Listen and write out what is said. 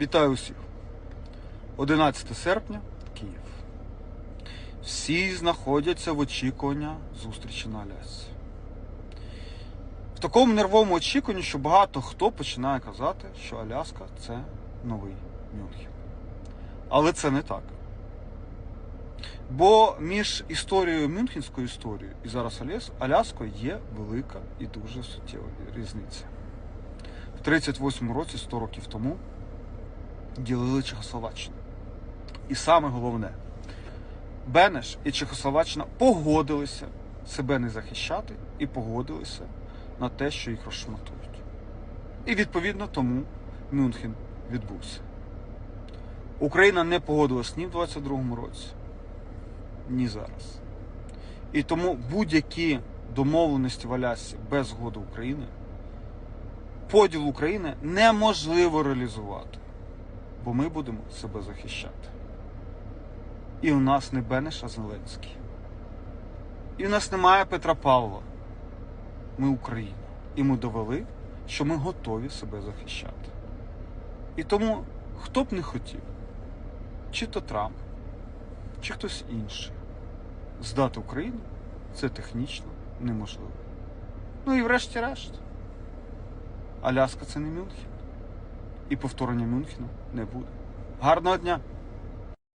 Вітаю усіх. 11 серпня, Київ. Всі знаходяться в очікуванні зустрічі на Алясці. В такому нервовому очікуванні, що багато хто починає казати, що Аляска це новий Мюнхен. Але це не так. Бо між історією Мюнхенською історією і зараз Аляскою є велика і дуже суттєва різниця. В 38 році, 100 років тому, ділили Чехословаччину. І саме головне, Бенеш і Чехословаччина погодилися себе не захищати і погодилися на те, що їх розшматують. І відповідно тому Мюнхен відбувся. Україна не погодилась ні в 22-му році, ні зараз. І тому будь-які домовленості в Алясці без згоди України, поділ України неможливо реалізувати бо ми будемо себе захищати. І у нас не Бенеш, а Зеленський. І у нас немає Петра Павла. Ми Україна. І ми довели, що ми готові себе захищати. І тому, хто б не хотів, чи то Трамп, чи хтось інший, здати Україну це технічно неможливо. Ну і врешті-решт, Аляска це не Мюнхен і повторення Мюнхену не буде. Гарного дня!